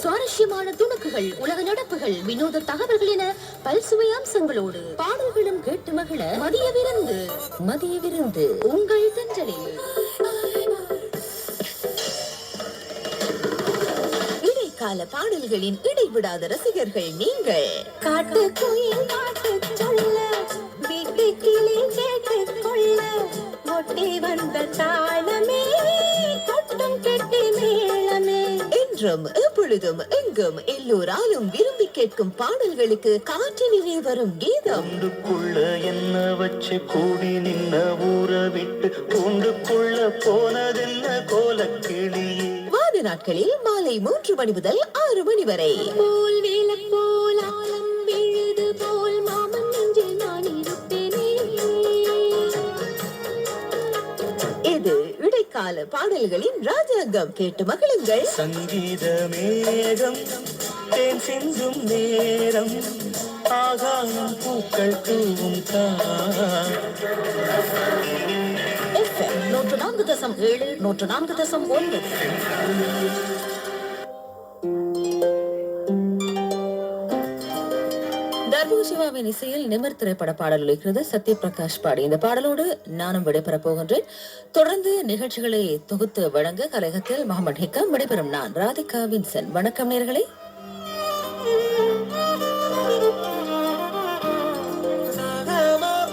சுவாரஸ்யமான துணுக்குகள் உலக நடப்புகள் வினோத தகவல்கள் என பல்சுவை அம்சங்களோடு பாடல்களும் கேட்டு மகிழ மதிய விருந்து மதிய விருந்து உங்கள் தஞ்சலில் இடைக்கால பாடல்களின் இடைவிடாத ரசிகர்கள் நீங்கள். காட்டு குயில் பாட்டு சொல்ல வீட்டு கிளி கேட்டு கொள்ள ஒட்டி வந்த என்றும் எப்பொழுதும் எங்கும் எல்லோராலும் விரும்பி கேட்கும் பாடல்களுக்கு காற்றினிலே வரும் கீதம். கூண்டுக்குள்ள என்ன வச்சு கூடி நின்ன ஊற விட்டு கூண்டுக்குள்ள போனதென்ன கோலக்கிளியே வார நாட்களில் மாலை மூன்று மணி முதல் ஆறு மணி வரை. போல் வேல போல் ஆலம் விழுது போல் மாமன் நெஞ்சில் நான் இருப்பேனே. இது இடைக்கால பாடல்களின் ராஜாங்கம் கேட்டு மகிழுங்கள். சங்கீத மேகம் தேன் சிந்தும் நேரம் ஆகாயம் பூக்கள் தூவும் நூற்று நான்கு தசம் ஏழு நூற்று நான்கு தசம் ஒன்பது தர்பு சிவாவின் இசையில் நிமர் திரைப்பட பாடல் ஒலிக்கிறது சத்யபிரகாஷ் பாடி. இந்த பாடலோடு நானும் விடைபெறப் போகின்றேன். தொடர்ந்து நிகழ்ச்சிகளை தொகுத்து வழங்க கலகத்தில் முகமது ஹிக்கம் விடைபெறும் நான் ராதிகா வின்சன். வணக்கம் நேர்களை.